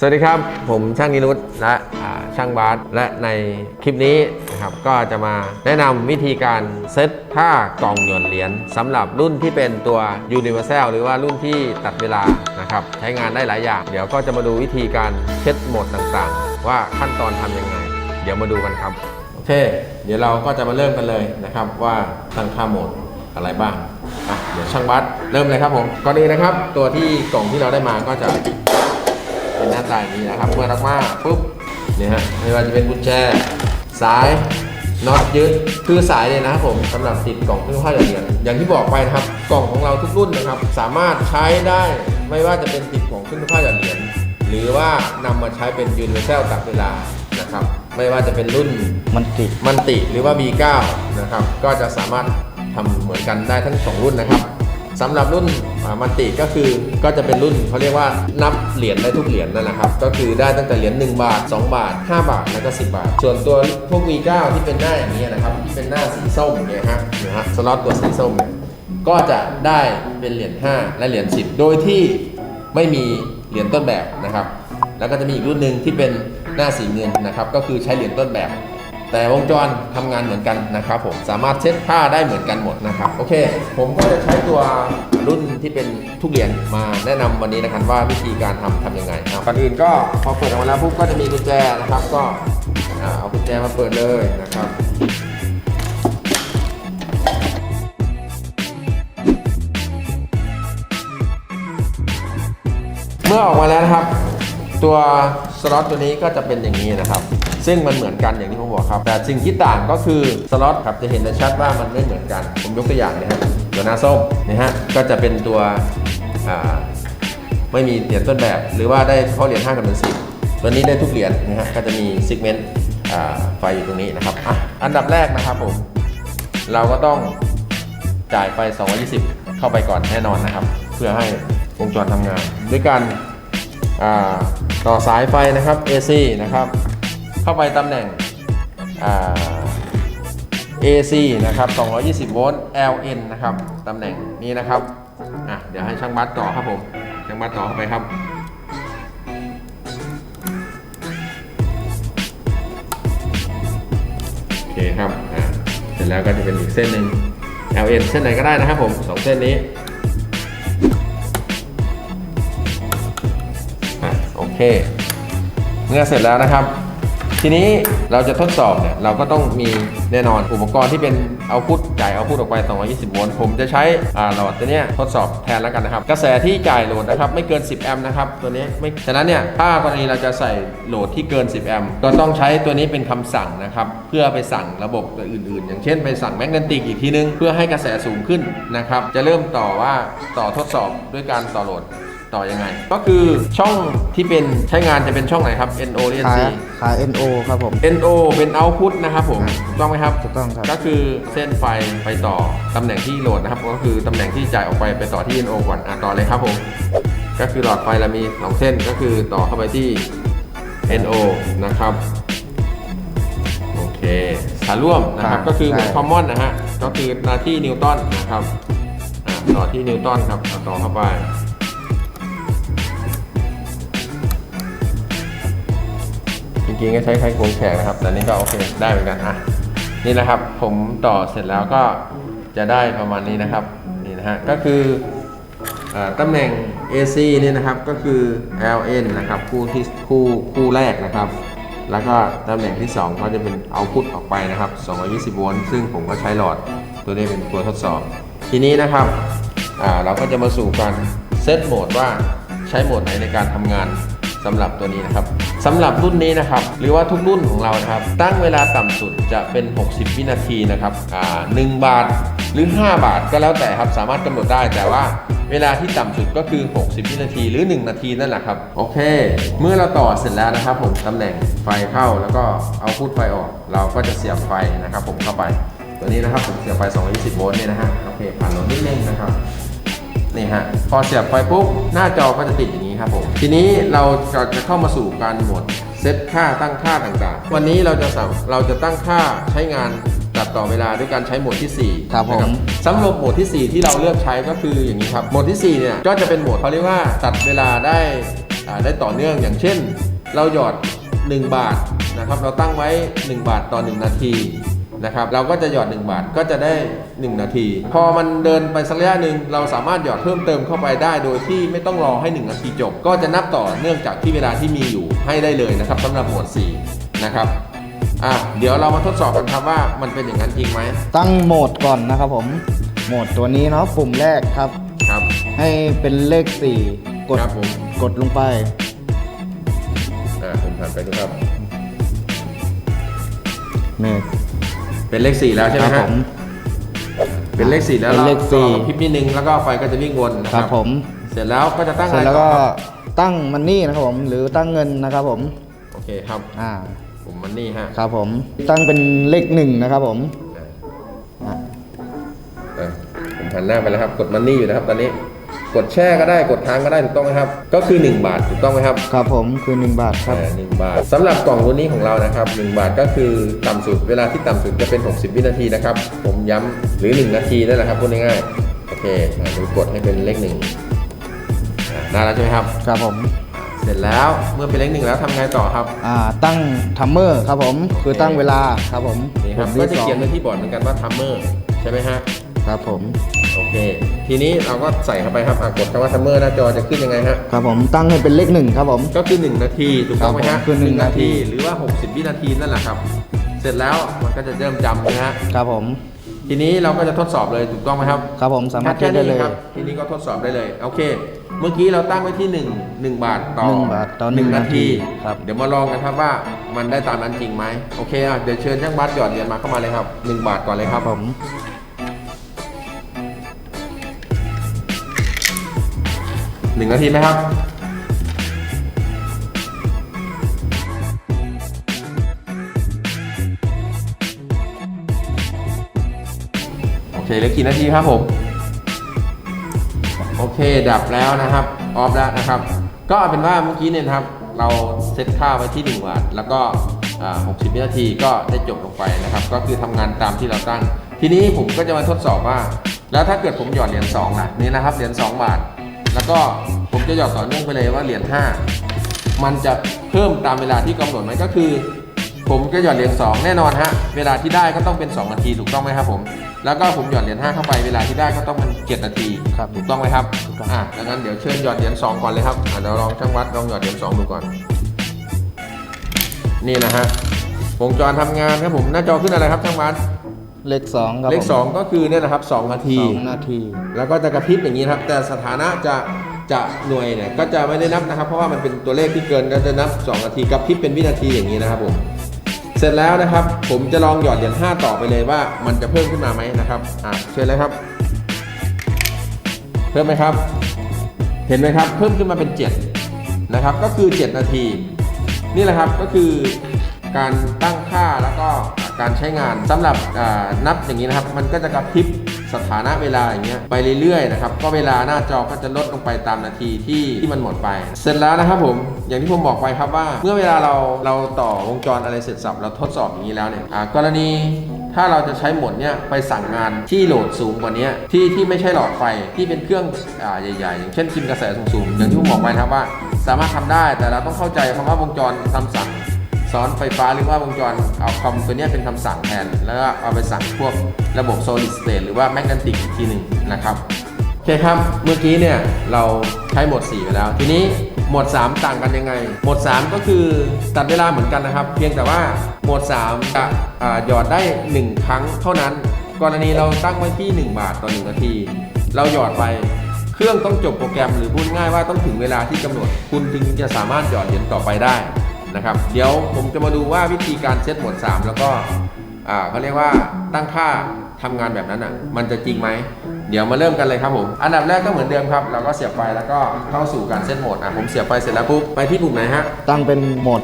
สวัสดีครับ ผมช่างนิรุตและช่างบาสและในคลิปนี้นะครับก็จะมาแนะนำวิธีการเซตท่ากล่องหย่อนเหรียญสำหรับรุ่นที่เป็นตัว Universal หรือว่ารุ่นที่ตัดเวลานะครับใช้งานได้หลายอย่าง เดี๋ยวก็จะมาดูวิธีการเช็ดโหมดต่างๆ ว่าขั้นตอนทำยังไง เดี๋ยวมาดูกันครับ โอเค เดี๋ยวเราก็จะมาเริ่มกันเลยนะครับว่าตั้งค่าโหมดอะไรบ้างเดี๋ยวช่างบัสเริ่มเลยครับผมก่อนอื่นนะครับ ตัวที่กล่องที่เราได้มาก็จะ เป็นหน้าตาอย่างนี้นะครับ เมื่อรักมาปุ๊บเนี่ยฮะไม่ว่าจะเป็นกุญแจสายน็อตยึดคือสายเนี่ยนะครับผมสำหรับติดกล่องเครื่องผ้าหยอดเหรียญอย่างที่บอกไปนะครับ กล่องของเราทุกรุ่นนะครับ สามารถใช้ได้ไม่ว่าจะเป็นติดกล่องเครื่องผ้าหยอดเหรียญหรือว่านำมาใช้เป็นยูนิเวอร์แซลตัดเวลานะครับ ไม่ว่าจะเป็นรุ่นมันติดมันติหรือว่า B9 นะครับก็จะสามารถทำเหมือนกันได้ทั้งสองรุ่นนะครับ สำหรับรุ่นมันติก็คือก็จะเป็นรุ่นเขาเรียกว่านับเหรียญได้ทุกเหรียญนั่นแหละครับก็คือได้ตั้งแต่เหรียญ1บาท 2 บาท 5 บาทแล้วก็10 บาท ส่วนตัวพวก V9 ที่เป็นหน้าอย่างนี้นะครับที่เป็นหน้าสีส้มเนี่ยฮะนะฮะสล็อตตัวสีส้มเนี่ยก็จะได้เป็นเหรียญ5และเหรียญ10 โดยที่ไม่มีเหรียญต้นแบบนะครับ แล้วก็จะมีอีกรุ่นหนึ่งที่เป็นหน้าสีเงินนะครับก็คือใช้เหรียญต้นแบบ แต่วงจรทำงานเหมือนกันนะครับผมสามารถเช็ดผ้าได้เหมือนกันหมดนะครับโอเค ผมก็จะใช้ตัวรุ่นที่เป็นทุกเหรียญมาแนะนำวันนี้นะครับว่าวิธีการทำทำยังไงนะก่อนอื่นก็พอเปิดออกมาแล้วปุ๊บก็จะมีกุญแจนะครับ ก็เอากุญแจมาเปิดเลยนะครับเมื่อออกมาแล้วนะครับ ตัวสล็อตตัวนี้ก็จะเป็นอย่างนี้นะครับ ซึ่งมันเหมือนกันอย่างที่ผมบอกครับ แต่สิ่งที่ต่างก็คือสล็อตครับจะเห็นได้ชัดว่ามันไม่เหมือนกัน ผมยกตัวอย่างนะฮะตัวหน้าส้มนะฮะก็จะเป็นตัวไม่มีเหรียญต้นแบบ หรือว่าได้เฉพาเหรียญ5กับเหรียญ10ตัวนี้ได้ทุกเหรียญนะฮะก็จะมีซิกเมนต์ไฟอยู่ตรงนี้นะครับอะอันดับแรกนะครับผมเราก็ต้องจ่ายไฟ 220 เข้าไปก่อนแน่นอนนะครับ เพื่อให้วงจรทำงาน ด้วยการต่อสายไฟนะครับ AC นะครับ เข้าไปตำแหน่ง AC นะครับ 220 โวลต์ LN นะครับ ตำแหน่งนี้นะครับ อะ เดี๋ยวให้ช่างบัสต่อครับผม ช่างบัสต่อเข้าไปครับ โอเคครับ อ่าเสร็จแล้วก็จะเป็นอีกเส้นหนึ่ง LN เส้นไหนก็ได้นะครับผมสองเส้นนี้ อะ โอเค เมื่อเสร็จแล้วนะครับ ทีนี้เราจะทดสอบเนี่ยเราก็ต้องมีแน่นอนอุปกรณ์ที่เป็นเอาพุทจ่ายเอาพุทออกไป 220 โวลต์ผมจะใช้อ่าหลอดตัวเนี้ยทดสอบแทนแล้วกันนะครับ กระแสที่จ่ายโหลดนะครับไม่เกิน 10 แอมป์นะครับตัวนี้ไม่ฉะนั้นเนี่ยถ้ากรณีเราจะใส่โหลดที่เกิน 10 แอมป์ก็ต้องใช้ตัวนี้เป็นคำสั่งนะครับเพื่อไปสั่งระบบตัวอื่นๆ อย่างเช่นไปสั่งแมกเนติกอีกทีนึง เพื่อให้กระแสสูงขึ้นนะครับจะเริ่มต่อว่าต่อทดสอบด้วยการต่อโหลด ต่อยังไง ก็คือช่องที่เป็นใช้งานจะเป็นช่องไหนครับ NO หรือ ขา NC ขา NO ครับผม NO เป็น output นะครับผมถูกต้องไหมครับถูกต้องครับ ก็คือเส้นไฟไปต่อตำแหน่งที่โหลดนะครับ ก็คือตำแหน่งที่จ่ายออกไปไปต่อที่ NO ก่อนอะต่อเลยครับผมก็คือหลอดไฟเรามีสองเส้นก็คือต่อเข้าไปที่ NO นะครับโอเคขาร่วมนะครับครับก็คือเหมือนใช่ common นะฮะก็คือหน้าที่นิวตันนะครับอะต่อที่นิวตันครับเอาต่อเข้าไป จริงๆก็ใช้ไขควงแขกนะครับ แต่นี่ก็โอเคได้เหมือนกันอะนี่นะครับ ผมต่อเสร็จแล้วก็จะได้ประมาณนี้นะครับนี่นะฮะก็คืออตำแหน่ง AC นี่นะครับก็คือ LN นะครับคู่ที่คู่คู่แรกนะครับ แล้วก็ตำแหน่งที่ 2 ก็จะเป็นเอาพุทออกไปนะครับ 220 โวลต์ซึ่งผมก็ใช้หลอดตัวนี้เป็นตัวทดสอบ ทีนี้นะครับอ่าเราก็จะมาสู่การเซตโหมดว่าใช้โหมดไหนในการทำงาน สำหรับตัวนี้นะครับสำหรับรุ่นนี้นะครับหรือว่าทุกรุ่นของเรานะครับตั้งเวลาต่ำสุดจะเป็น 60 วินาทีนะครับอ่า1บาทหรือ 5 บาทก็แล้วแต่ครับสามารถกำหนดได้แต่ว่าเวลาที่ต่ำสุดก็คือ 60 วินาทีหรือ 1 นาทีนั่นแหละครับ โอเค เมื่อเราต่อเสร็จแล้วนะครับ ผมตำแหน่งไฟเข้าแล้วก็เอาพูดไฟออก เราก็จะเสียบไฟนะครับ ผมเข้าไป ตัวนี้นะครับผมเสียบไฟ 220 โวลต์เนี่ยนะฮะโอเคผ่านลงนิดนึงนะครับ นี่ฮะพอเสียบไฟปุ๊บหน้าจอก็จะติดอย่างนี้ครับผมทีนี้เราจะจะเข้ามาสู่การโหมดเซตค่าตั้งค่าต่างๆ วันนี้เราจะสามเราจะตั้งค่าใช้งานตัดต่อเวลาด้วยการใช้โหมดที่ 4 ครับผมนะสำหรับโหมดที่ 4 ที่เราเลือกใช้ก็คืออย่างนี้ครับโหมดที่4เนี่ยก็จะเป็นโหมดเขาเรียกว่าตัดเวลาได้อ่าได้ต่อเนื่องอย่างเช่น เราหยอด 1 บาทนะครับเราตั้งไว้ 1 บาทต่อ 1 นาที นะครับเราก็จะหยอด 1 บาทก็จะได้ 1 นาที พอมันเดินไปสักระยะหนึ่งเราสามารถหยอดเพิ่มเติมเข้าไปได้ โดยที่ไม่ต้องรอให้ 1 นาทีจบ ก็จะนับต่อเนื่องจากที่เวลาที่มีอยู่ให้ได้เลยนะครับสำหรับหมวด4นะครับอะเดี๋ยวเรามาทดสอบกันครับว่ามันเป็นอย่างนั้นจริงไหมตั้งโหมดก่อนนะครับผมโหมดตัวนี้เนาะปุ่มแรกครับ ครับ ให้เป็นเลข 4 กดครับผม กดลงไป อ่าผมผ่านไปดูครับนี่ เป็นเลข4แล้วใช่ไหมคครัรับบผม เป็นเลข4แล้วเป็นเลขสี่ รากระพริบนิดนึงแล้วก็ไฟก็จะวิ่งวนนะคครัรับบผม เสร็จแล้วก็จะตั้งเสอะร็จไรแล้วต่ก็อครับตั้งมันนี่นะครับผม หรือตั้งเงินนะครับผม โอเคครับอ่า ผมมันนี่ฮะครับผม ตั้งเป็นเลขหนึ่งนะครับผมอ่าอ่าอะผมหันหน้าไปแล้วครับกดมันนี่อยู่นะครับตอนนี้ กดแช่ก็ได้กดค้างก็ได้ถูกต้องไหมครับ ก็คือ 1 บาทถูกต้องไหมครับครับผมคือ 1 บาทครับ อ่าหนึ่งบาทสำหรับกล่องตัวนี้ของเรานะครับ 1 บาทก็คือต่ำสุดเวลาที่ต่ำสุดจะเป็น 60 วินาทีนะครับ ผมย้ำหรือ 1 นาทีนั่นแหละครับพูดง่ายๆโอเคอ่าเดี๋ยวกดให้เป็นเลขหนึ่งอ่าได้แล้วใช่ไหมครับ ครับผมเสร็จแล้วเมื่อเป็นเลขหนึ่งแล้วทำไงต่อครับ อ่าตั้งทัมเมอร์ครับผมคือตั้งเวลาครับผมนี่ครับปุ่ก็มจะที่สอเขียงนไว้ที่บอร์ดเหมือนกันว่า timer ใช่ไหมฮะ ครับผม โอเค ทีนี้เราก็ใส่เข้าไปครับอะกดคำว่า timer หน้าจอจะขึ้นยังไงฮะ ครับผมตั้งให้เป็นเลขหนึ่งครับผม ก็คือ 1 นาทีถูกต้องไหมครัฮะบผมคือหนึ่งนาที หรือว่า 60 วินาทีนั่นแหละครับ เสร็จแล้วมันก็จะเริ่มจำนะฮะ ครับผม ทีนี้เราก็จะทดสอบเลยถูกต้องไหมครับครับผมสามารถแค่เช็คได้เลยนี้ครับทีนี้ก็ทดสอบได้เลย โอเค เมื่อกี้เราตั้งไว้ที่1 1บาทต่อหนึ่งบาทต่อหนึ่ง1นาทีนาทีครับ เดี๋ยวมาลองกันครับว่ามันได้ตามนั้นจริงไหมโอเคอะเดี๋ยวเชิญช่างบัสหยอดเหรียญมาเข้ามาเลยครับ 1 บาทก่อนเลยครับผม หนึ่งนาทีไหมครับ โอเคเหลือกี่นาทีครับผม โอเคดับแล้วนะครับ ออฟแล้วนะครับ ก็เป็นว่าเมื่อกี้เนี่ยครับ เราเซตค่าไว้ที่1วัตต์แล้วก็ 60 วินาทีก็ได้จบลงไปนะครับ ก็คือทำงานตามที่เราตั้ง ทีนี้ผมก็จะมาทดสอบว่า แล้วถ้าเกิดผมหยอดเหรียญ2ล่ะนี่นะครับเหรียญ2บาท ก็ผมจะหยอดต่อเนื่องไปเลยว่าเหรียญ5มันจะเพิ่มตามเวลาที่กำหนดไหมก็คือ ผมก็หยอดเหรียญ2แน่นอนฮะเวลาที่ได้ก็ต้องเป็น 2 นาทีถูกต้องไหมครับผมแล้วก็ผมหยอดเหรียญ5เข้าไปเวลาที่ได้ก็ต้องเป็น7นาทีครับถูกต้องไหมครับถูกต้องอะดังนั้นเดี๋ยวเชิญหยอดเหรียญ2ก่อนเลยครับอะเดี๋ยวลองช่างวัดลองหยอดเหรียญ2ดูก่อน นี่นะฮะวงจรทำงานครับผมหน้าจอขึ้นอะไรครับช่างวัด เลขสองครับเลข ผม2 ก็คือเนี่ยนะครับ2นาที สองนาทีแล้วก็จะกระพริบอย่างนี้นะครับ แต่สถานะจะจะหน่วยเนี่ยก็จะไม่ได้นับนะครับ เพราะว่ามันเป็นตัวเลขที่เกินก็จะนับ 2 นาทีกระพริบเป็นวินาทีอย่างนี้นะครับผมเสร็จแล้วนะครับ ผมจะลองหยอดเหรียญ5ต่อไปเลยว่ามันจะเพิ่มขึ้นมาไหมนะครับอะเชิญเลยครับ เพิ่มไหมครับ เห็นไหมครับ เพิ่มขึ้นมาเป็น 7 นะครับ ก็คือ 7 นาที นี่แหละครับก็คือการตั้งค่าแล้วก็ การใช้งานสำหรับนับอย่างนี้นะครับ มันก็จะกระพริบสถานะเวลาอย่างเงี้ยไปเรื่อยๆนะครับก็เวลาหน้าจอก็จะลดลงไปตามนาทีที่ที่มันหมดไป เสร็จแล้วนะครับผมอย่างที่ผมบอกไปครับว่า เมื่อเวลาเราเราต่อวงจรอะไรเสร็จสับเราทดสอบอย่างนี้แล้วเนี่ยกรณีถ้าเราจะใช้หมดเนี้ยไปสั่งงานที่โหลดสูงกว่านี้ที่ที่ไม่ใช่หลอดไฟที่เป็นเครื่องอใหญ่ๆอย่างเช่นกินกระแสสูงๆอย่างที่ผมบอกไปนะครับว่า สามารถทำได้แต่เราต้องเข้าใจคำว่าวงจรคำสั่ง สอนไฟฟ้าหรือว่าวงจรเอาคอมตัวนี้เป็นคำสั่งแทน แล้วก็เอาไปสั่งพวกระบบ solid state หรือว่า magnetic อีกทีหนึ่งนะครับ โอเคครับ เมื่อกี้เนี่ยเราใช้หมด4 ไปแล้ว ทีนี้หมด3 ต่างกันยังไง หมด3 ก็คือตัดเวลาเหมือนกันนะครับ เพียงแต่ว่าหมด3 จะหยอดได้ 1 ครั้งเท่านั้น กรณีเราตั้งไว้ที่ 1 บาทต่อ 1 นาที เราหยอดไปเครื่องต้องจบโปรแกรมหรือพูดง่ายว่าต้องถึงเวลาที่กำหนด คุณจึงจะสามารถหยอดเหรียญต่อไปได้ นะครับ เดี๋ยวผมจะมาดูว่าวิธีการเซตโหมด3 แล้วก็อ่าเขาเรียกว่าตั้งค่าทำงานแบบนั้นอะ มันจะจริงไหม เดี๋ยวมาเริ่มกันเลยครับผม อันดับแรกก็เหมือนเดิมครับ เราก็เสียบไฟแล้วก็เข้าสู่การเซตโหมด อะ ผมเสียบไฟเสร็จแล้วปุ๊บ ไปที่ปุ่มไหนฮะ ตั้งเป็นโหมด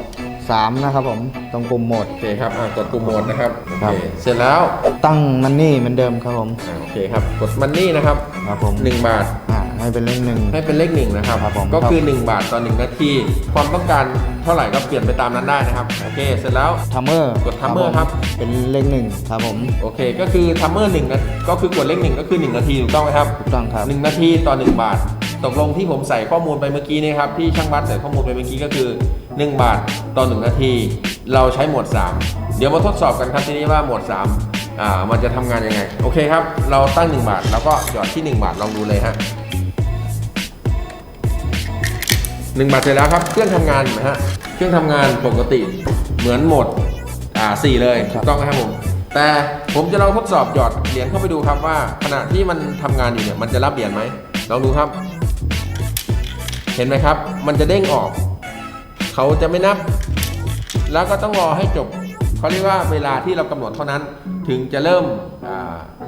3 นะครับผม ตรงปุ่มโหมด โอเคครับอะกดปุ่มโหมดนะครับโอครัเคบเสร็จแล้วตั้งมันนี่เหมือนเดิมครับผม อะโอเคครับกดมันนี่นะครับครับผม1บาท อ่าให้เป็นเลขหนึ่ง ให้เป็นเลขหนึ่งนะครับ ครับผมก็คือ 1 บาทต่อ1นาที ความต้องการเท่าไหร่ก็เปลี่ยนไปตามนั้นได้นะครับ โอเค เสร็จแล้ว ทัมเมอร์กด timer ครับ เป็นเลขหนึ่งครับผม โอเค ก็คือทัมเมอร์หนึ่งนะก็คือกดเลขหนึ่งก็คือ 1 นาทีถูกต้องไหมครับถูกต้องครับ หนึ่งนาทีต่อ 1 บาท ตกลงที่ผมใส่ข้อมูลไปเมื่อกี้นี่ครับที่ช่างบัตใส่ข้อมูลไปเมื่อกี้ก็คือ 1 บาทต่อ 1 นาที เราใช้โหมด3 เดี๋ยวมาทดสอบกันครับทีนี้ว่าโหมด3อ่ามันจะทำงานยังไง โอเคครับ เราตั้ง 1 บาท แล้วก็หยอดที่ 1 บาทลองดูเลยฮะหนึ่งบาทเสร็จแล้วครับ เครื่องทำงานเห็นไหมฮะเครื่องทำงานปกติเหมือนโหมดอ่าสี่เลยถูกต้องไหมครับผมแต่ผมจะลองทดสอบหยอดเหรียญเข้าไปดูครับว่า ขณะที่มันทำงานอยู่เนี่ยมันจะรับเหรียญไหมลองดูครับ เห็นไหมครับ มันจะเด้งออก เขาจะไม่นับ แล้วก็ต้องรอให้จบเขาเรียกว่าเวลาที่เรากำหนดเท่านั้น ถึงจะเริ่ม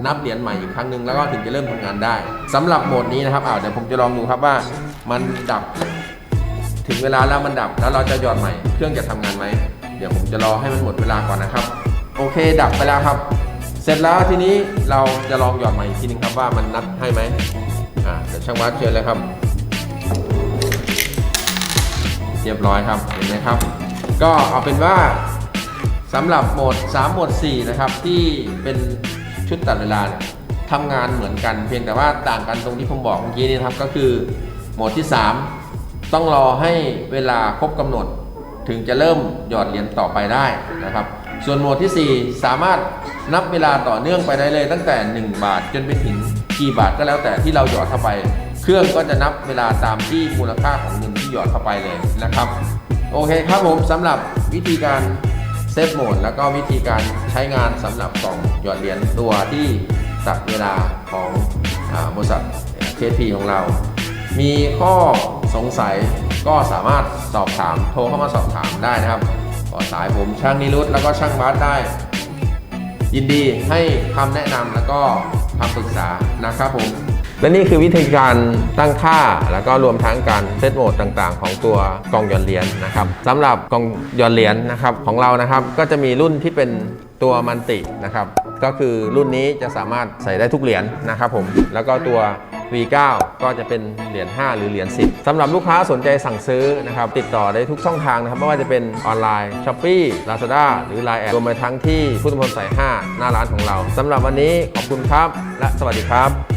นับเหรียญใหม่อีกครั้งหนึ่งแล้วก็ถึงจะเริ่มทำงานได้สำหรับโหมดนี้นะครับอ่าเดี๋ยวผมจะลองดูครับว่ามันดับ ถึงเวลาแล้วมันดับแล้วเราจะหยอดใหม่เครื่องจะทำงานไหมเดี๋ยวผมจะรอให้มันหมดเวลาก่อนนะครับ โอเค ดับไปแล้วครับ เสร็จแล้วทีนี้เราจะลองหยอดใหม่อีกทีนึงครับว่ามันนับให้ไหมอ่าเดี๋ยวช่างวัดเชิญเลยครับ เรียบร้อยครับเห็นไหมครับ ก็เอาเป็นว่าสำหรับโหมด 3 โหมด 4 นะครับ ที่เป็นชุดตัดเวลาเนี่ยทำงานเหมือนกันเพียงแต่ว่าต่างกันตรงที่ผมบอกเมื่อกี้นี่ครับก็คือโหมดที่ 3 ต้องรอให้เวลาครบกำหนด ถึงจะเริ่มหยอดเหรียญต่อไปได้นะครับ ส่วนโหมดที่ 4 สามารถนับเวลาต่อเนื่องไปได้เลย ตั้งแต่ 1 บาทจนไปถึงกี่บาทก็แล้วแต่ที่เราหยอดเข้าไป เครื่องก็จะนับเวลาตามที่มูลค่าของเงิน หยอดเข้าไปเลยนะครับ โอเคครับผมสำหรับวิธีการเซฟโหมดแล้วก็วิธีการใช้งานสำหรับกล่องหยอดเหรียญตัวที่ตัดเวลาของอบริษัทเคพีของเรา มีข้อสงสัยก็สามารถสอบถามโทรเข้ามาสอบถามได้นะครับต่อสายผมช่างนิรุตแล้วก็ช่างบาสได้ ยินดีให้คำแนะนำแล้วก็คำปรึกษานะครับผม และนี่คือวิธีการตั้งค่า แล้วก็รวมทั้งการเซตโหมดต่างๆ ของตัวกล่องหยอดเหรียญนะครับสำหรับกล่องหยอดเหรียญนะครับของเรานะครับก็จะมีรุ่นที่เป็นตัวมันตินะครับก็คือรุ่นนี้จะสามารถใส่ได้ทุกเหรียญนะครับผมแล้วก็ตัว V9 ก็จะเป็นเหรียญ5หรือเหรียญ10สำหรับลูกค้าสนใจสั่งซื้อนะครับติดต่อได้ทุกช่องทางนะครับไม่ว่าจะเป็นออนไลน์ Shopee Lazada หรือ Line แอดรวมไปทั้งที่พุทธมณฑลสาย 5 หน้าร้านของเราสำหรับวันนี้ขอบคุณครับ และสวัสดีครับ